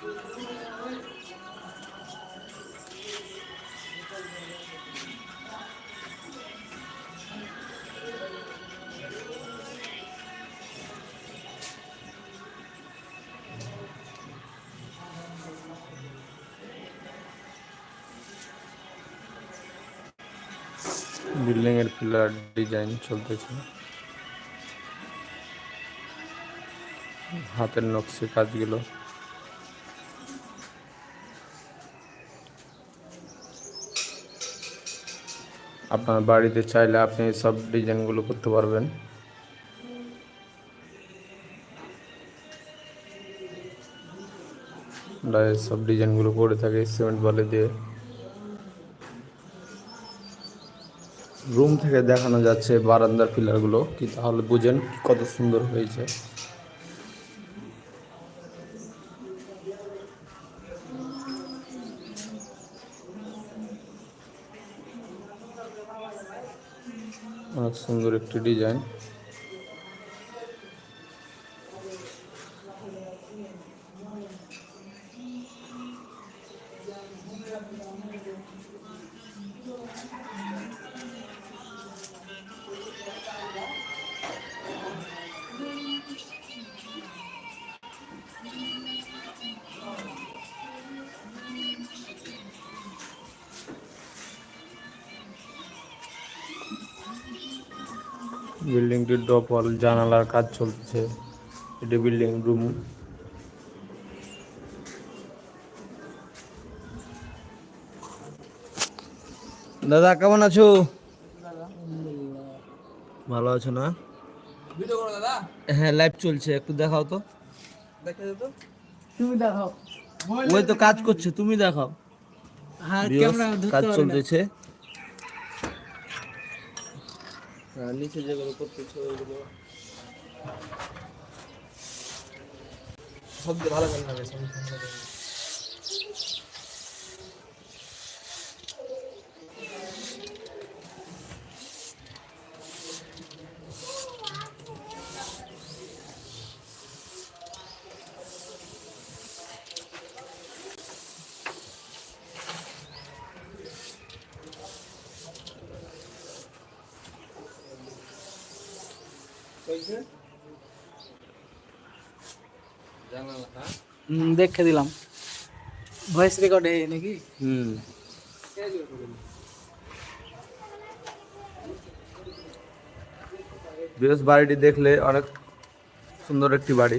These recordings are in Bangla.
বিল্ডিং এর পিলার ডিজাইন চলতেছে। হাতের নকশি কাজগুলো। আপনার বাড়িতে চাইলে আপনি সব ডিজাইনগুলো করতে পারবেন। সব ডিজাইনগুলো করে থাকে সিমেন্ট বালি দিয়ে। রুম থেকে দেখানো যাচ্ছে বারান্দার ফিলারগুলো কি তাহলে বুঝেন কত সুন্দর হয়েছে। অনেক সুন্দর একটি ডিজাইন। বিল্ডিংটির ডপল জানালার কাজ চলছে। এটি বিল্ডিং রুম। দাদা কেমন আছো? ভালো আছো না? দাদা। হ্যাঁ লাইভ চলছে একটু দেখাও তো। তুমি দেখাও। ওই তো কাজ করছে তুমি দেখাও। হ্যাঁ কাজ চলতেছে হ্যাঁ নিচে যেগুলো করতেছে ওইগুলো সবচেয়ে ভালো করে নেবে দেখে দিলাম। ভয়েস রেকর্ড এ নাকি? হুম। বৃহস্প বাড়িটি দেখলে অনেক সুন্দর একটি বাড়ি।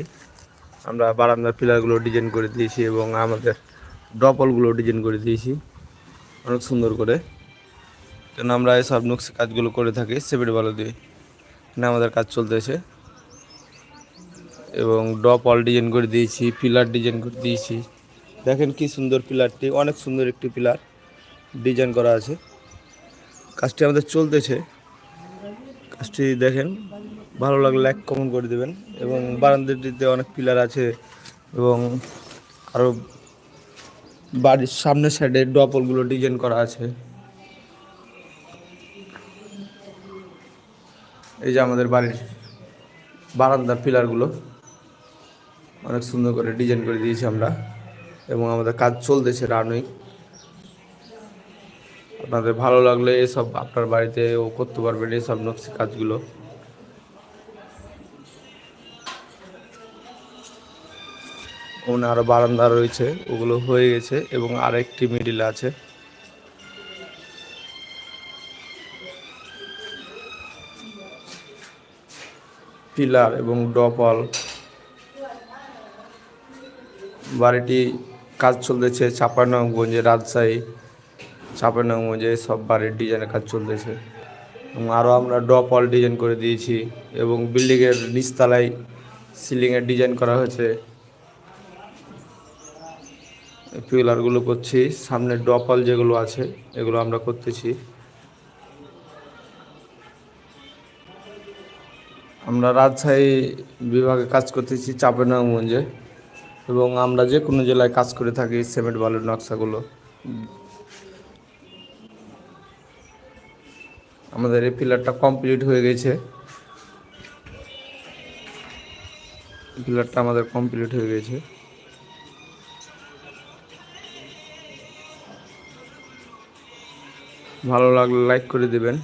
আমরা বারান্দার পিলারগুলো ডিজাইন করে দিয়েছি এবং আমাদের ডপলগুলো ডিজাইন করে দিয়েছি। অনেক সুন্দর করে। কেন আমরা এসব নকশি কাজগুলো করে থাকি সেবেট ভালো দিয়ে। এখানে আমাদের কাজ চলতেছে এবং ডপ অল ডিজাইন করে দিয়েছি, পিলার ডিজাইন করে দিয়েছি। দেখেন কি সুন্দর পিলারটি, অনেক সুন্দর একটি পিলার ডিজাইন করা আছে। কাজটি আমাদের চলতেছে কাজটি দেখেন, ভালো লাগলে এক কমেন্ট করে দেবেন। এবং বারান্দাটিতে অনেক পিলার আছে এবং আরও বাড়ির সামনের সাইডে ডপলগুলো ডিজাইন করা আছে। এই যে আমাদের বাড়ির বারান্দার পিলারগুলো, অনেক সুন্দর করে ডিজাইন করে দিয়েছি আমরা এবং আমাদের কাজ চলতেছে রানুই আপনাদের ভালো লাগলে এসব আপনার বাড়িতে ও করতে পারবেন এসব নকশি কাজগুলো। ওখানে আরও বারান্দা রয়েছে, ওগুলো হয়ে গেছে এবং আরেকটি মিডিল আছে। পিলার এবং ডপল বাড়িটি কাজ চলতেছে চাপানগঞ্জে রাজশাহী চাপানগঞ্জে সব বাড়ির ডিজাইনের কাজ চলতেছে। এবং আরও আমরা ডপল ডিজাইন করে দিয়েছি এবং বিল্ডিংয়ের নিচতলায় সিলিংয়ের ডিজাইন করা হয়েছে। পিলারগুলো করছি, সামনে ডপল যেগুলো আছে, এগুলো আমরা করতেছি। আমরা রাজশাহী বিভাগে কাজ করতেছি চাপেনাগঞ্জে এবং আমরা যে কোনো জেলায় কাজ করে থাকি সিমেন্ট, বালুর নকশাগুলো। আমাদের এই পিলারটা কমপ্লিট হয়ে গেছে। পিলারটা আমাদের কমপ্লিট হয়ে গেছে। ভালো লাগলে লাইক করে দেবেন।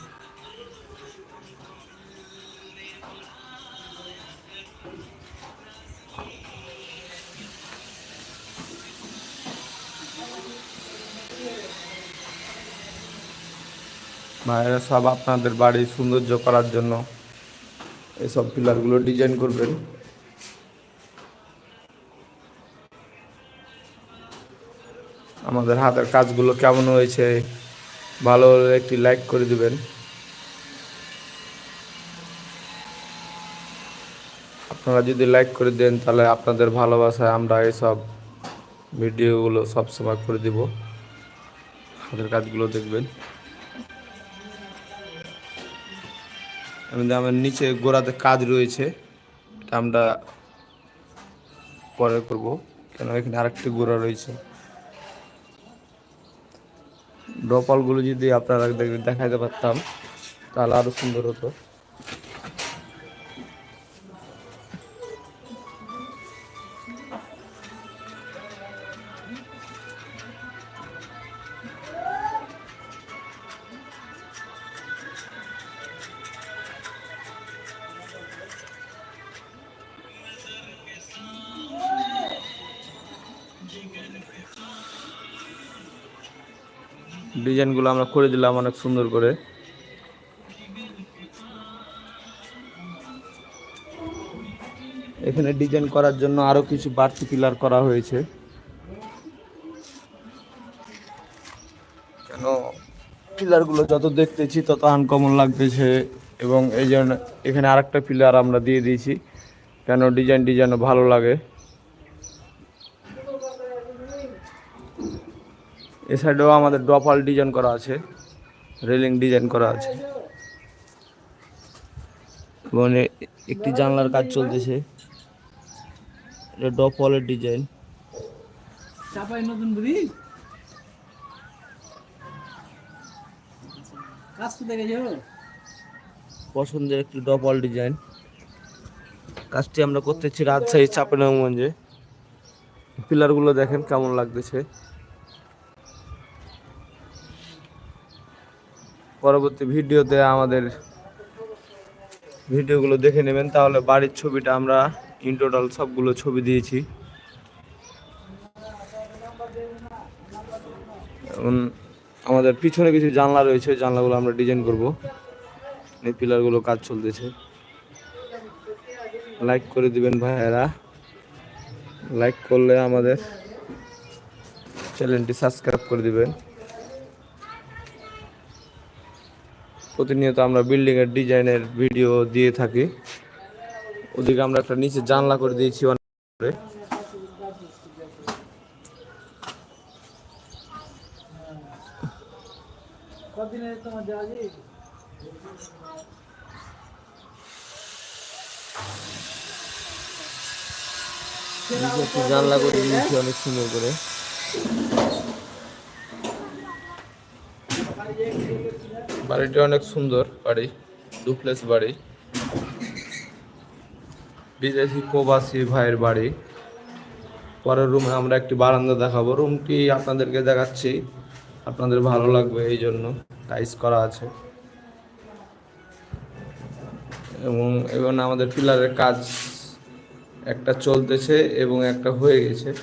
ভাইয়েরা সব আপনাদের বাড়ি সৌন্দর্য করার জন্য এসব পিলারগুলো ডিজাইন করবেন। আমাদের হাতের কাজগুলো কেমন হয়েছে, ভালো হলে একটি লাইক করে দিবেন। আপনারা যদি লাইক করে দেন, তাহলে আপনাদের ভালোবাসায় আমরা এসব ভিডিওগুলো সবসময় করে দিব। হাতের কাজগুলো দেখবেন। আমার নিচে গোড়াতে কাজ রয়েছে এটা আমরা পরে করব। কেন? এখানে আরেকটি গোড়া রয়েছে। ডপালগুলো যদি আপনারা দেখ- দেখাতে পারতাম, তাহলে আরও সুন্দর হতো। ডিজাইনগুলো আমরা করে দিলাম অনেক সুন্দর করে। এখানে ডিজাইন করার জন্য আরও কিছু বাড়তি পিলার করা হয়েছে। কেন? পিলারগুলো যত দেখতেছি তত আনকমন লাগতেছে এবং এই জন্য এখানে আরেকটা পিলার আমরা দিয়ে দিয়েছি। কেন? ডিজাইন ডিজাইন ভালো লাগে। এ সাইডেও আমাদের ডপাল ডিজাইন করা আছে রেলিং ডিজাইন করা আছে। এবং একটি জানলার কাজ চলতেছে। এটা ডপলের ডিজাইন চাপাই নতুন ব্রিজ পছন্দের একটি ডপল ডিজাইন কাজটি আমরা করতেছি রাজশাহী চাপেনাগঞ্জে পিলারগুলো দেখেন কেমন লাগতেছে। পরবর্তী ভিডিওতে আমাদের ভিডিওগুলো দেখে নেবেন। তাহলে বাড়ির ছবিটা আমরা ইন টোটাল সবগুলো ছবি দিয়েছি। এবং আমাদের পিছনে কিছু জানলা রয়েছে, ওই জানলাগুলো আমরা ডিজাইন করব। এই পিলারগুলো কাজ চলতেছে। লাইক করে দিবেন ভাইয়েরা। লাইক করলে আমাদের চ্যানেলটি সাবস্ক্রাইব করে দিবেন। প্রতিনিয়ত আমরা বিল্ডিং এর ডিজাইনের ভিডিও দিয়ে থাকি। ওদিকে আমরা একটা নিচে জানলা করে দিয়েছি অনেক করে। জানলা করে দিয়েছি অনেক সুন্দর করে। বাড়িটি অনেক সুন্দর বাড়ি ডুপ্লেক্স বাড়ি। বিদেশি প্রবাসী ভাইয়ের বাড়ি। পরের রুমে আমরা একটি বারান্দা দেখাবো। রুমটি আপনাদেরকে দেখাচ্ছি। আপনাদের ভালো লাগবে এই জন্য। টাইস করা আছে। এবং এবং আমাদের পিলারের কাজ একটা চলতেছে এবং একটা হয়ে গেছে।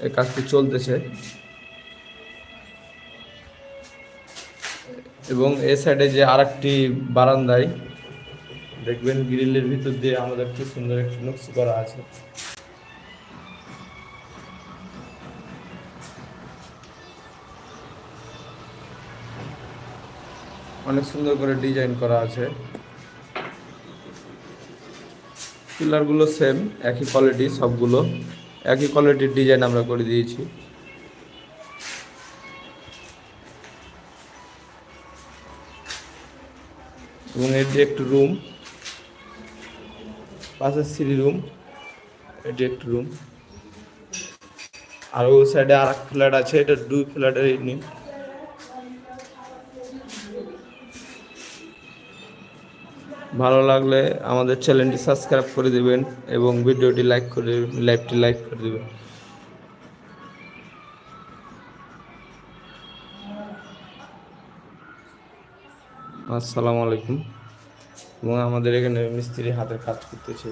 এই কাজটি চলতেছে। এবং এ সাইডে যে আরেকটি বারান্দায় দেখবেন গ্রিলের ভিতর দিয়ে আমাদের খুব সুন্দর একটি নকশি করা আছে। অনেক সুন্দর করে ডিজাইন করা আছে। পিলারগুলো সেম একই কোয়ালিটি সবগুলো। একই কোয়ালিটির ডিজাইন আমরা করে দিয়েছি। এবং এটি একটি রুম পাশের সিঁড়ি রুম এটি একটি রুম আর ওই সাইডে আর এক ফ্ল্যাট আছে, এটা দুই ফ্ল্যাটের নিয়ে ভালো লাগলে আমাদের চ্যানেলটি সাবস্ক্রাইব করে দেবেন এবং ভিডিওটি লাইক করে লাইভটি লাইক করে দেবেন। আসসালামু আলাইকুম। এবং আমাদের এখানে মিস্ত্রি হাতের কাজ করতেছে।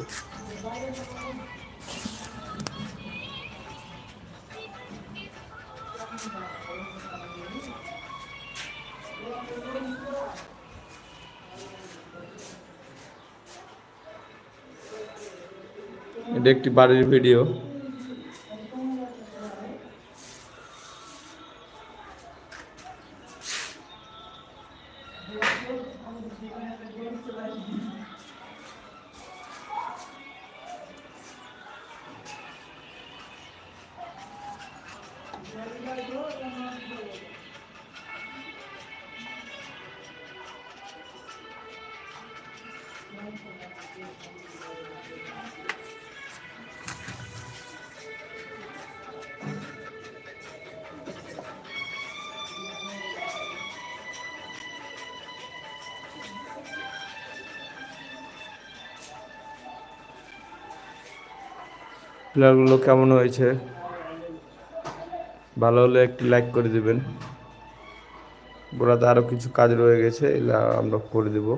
এটা একটি বাড়ির ভিডিও। পিলারগুলো কেমন হয়েছে? ভালো হলে একটি লাইক করে দেবেন। গোড়াতে আরও কিছু কাজ রয়ে গেছে, এগুলো আমরা করে দেবো।